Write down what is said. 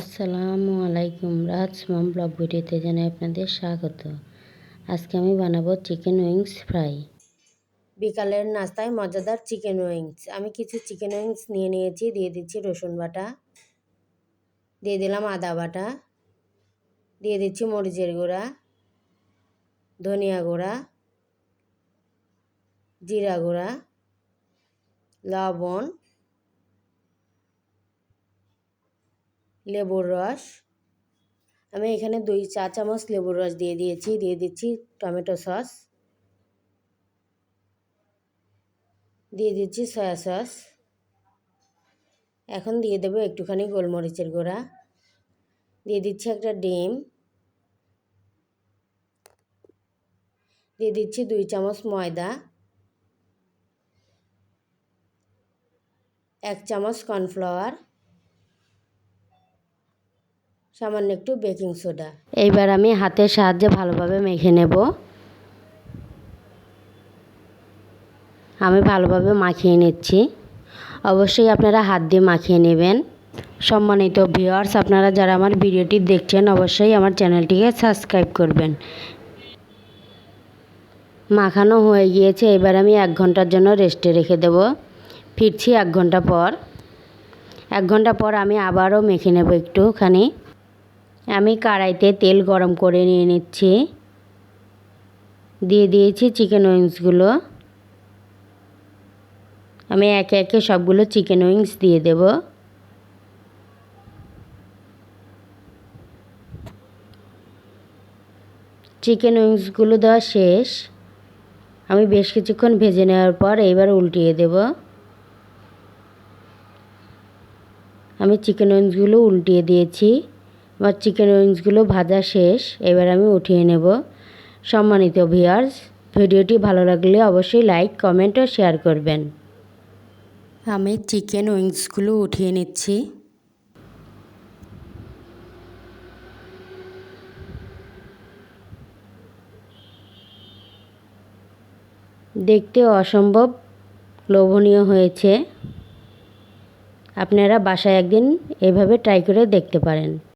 আসসালামু আলাইকুম রাজ মম ব্লগ ভিডিওতে জানাই আপনাদের স্বাগত। আজকে আমি বানাবো চিকেন উইংস ফ্রাই। বিকালের নাস্তায় মজাদার চিকেন উইংস। আমি কিছু চিকেন উইংস নিয়ে নিয়েছি, দিয়ে দিচ্ছি রসুন বাটা, দিয়ে দিলাম আদা বাটা, দিয়ে দিচ্ছি মরিচের গুঁড়া, ধনিয়া গুঁড়া, জিরা গুঁড়া, লবণ লেবুর রস। আমি এখানে দুই চা চামচ লেবুর রস দিয়ে দিয়েছি, দিয়ে দিচ্ছি টমেটো সস। দিয়ে দিচ্ছি সয়া সস। এখন দিয়ে দেবো একটুখানি গোলমরিচের গুঁড়া। দিয়ে দিচ্ছি একটা ডিম। দিয়ে দিচ্ছি দুই চামচ ময়দা। এক চামচ কর্নফ্লাওয়ার। সামান্য একটু বেকিং সোডা। এইবার আমি হাতের সাহায্যে ভালোভাবে মেখে নেব। আমি ভালোভাবে মাখিয়ে নিচ্ছি। অবশ্যই আপনারা হাত দিয়ে মাখিয়ে নেবেন। সম্মানিত ভিওয়ার্স আপনারা যারা আমার ভিডিওটি দেখছেন, অবশ্যই আমার চ্যানেলটিকে সাবস্ক্রাইব করবেন। মাখানো হয়ে গিয়েছে, এবার আমি এক ঘণ্টার জন্য রেস্টে রেখে দেব। ফিরছি এক ঘণ্টা পর। এক ঘণ্টা পর আমি আবারও মেখে নেব একটুখানি। আমি কড়াইতে তেল গরম করে নিয়ে নিচ্ছি। দিয়ে দিয়েছি চিকেন উইংসগুলো আমি একে একে সবগুলো চিকেন উইংস দিয়ে দেব। চিকেন উইংসগুলো দেওয়া শেষ। আমি বেশ কিছুক্ষণ ভেজে নেওয়ার পর এইবার উল্টিয়ে দেব। আমি চিকেন উইংসগুলো উল্টিয়ে দিয়েছি। আমার চিকেন উইংসগুলো ভাজা শেষ এবার আমি উঠিয়ে নেব। সম্মানিত ভিয়ার্স ভিডিওটি ভালো লাগলে অবশ্যই লাইক কমেন্ট ও শেয়ার করবেন। আমি চিকেন উইংসগুলো উঠিয়ে নিচ্ছি। দেখতে অসম্ভব লোভনীয় হয়েছে। আপনারা বাসায় একদিন এভাবে ট্রাই করে দেখতে পারেন।